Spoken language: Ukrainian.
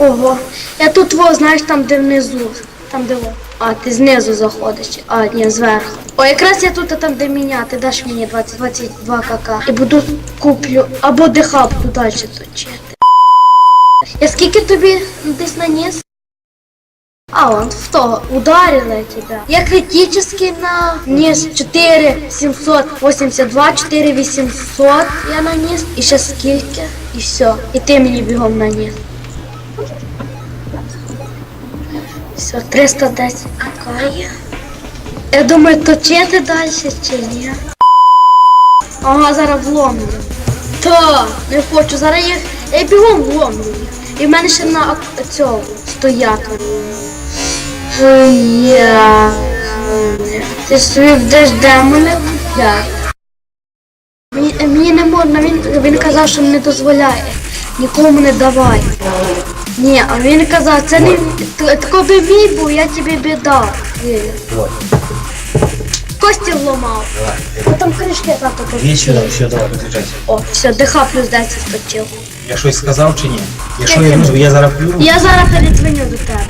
Ого. Я тут во, знаєш, там де внизу. Там де во. А, ти знизу заходиш. А, ні, зверху. О, якраз я тут, а там де міня, ти даш мені 20, 22 кк. І буду куплю. Або дехап буду далі точити. Я скільки тобі десь наніс? А, он в того, ударила тебя. Я критический на низ 4 782, 4 800 я наніс. І ще скільки? І все. І ти мені бігом наніс. Все, 310 какая. Я думаю, точити далі чи ні. Ага, зараз вломлю. Та, не хочу, зараз я, я бігом вломлю. І в мене ще на цьому стояти. Я. Ти собі будеш демони купляти. Мені, мені не можна, він, він казав, що не дозволяє. Нікому не давай. Ні, а він казав, це не т- бы мій був, я тебе беда. Вот. Кості вломав. О, там кришки тато Іди сюди, все, давай, виключайся. О, все, ДХ плюс 10 скочив. Я щось сказав чи ні? Якщо я вижу, я зараз плюну. Я зараз передзвоню до тебе.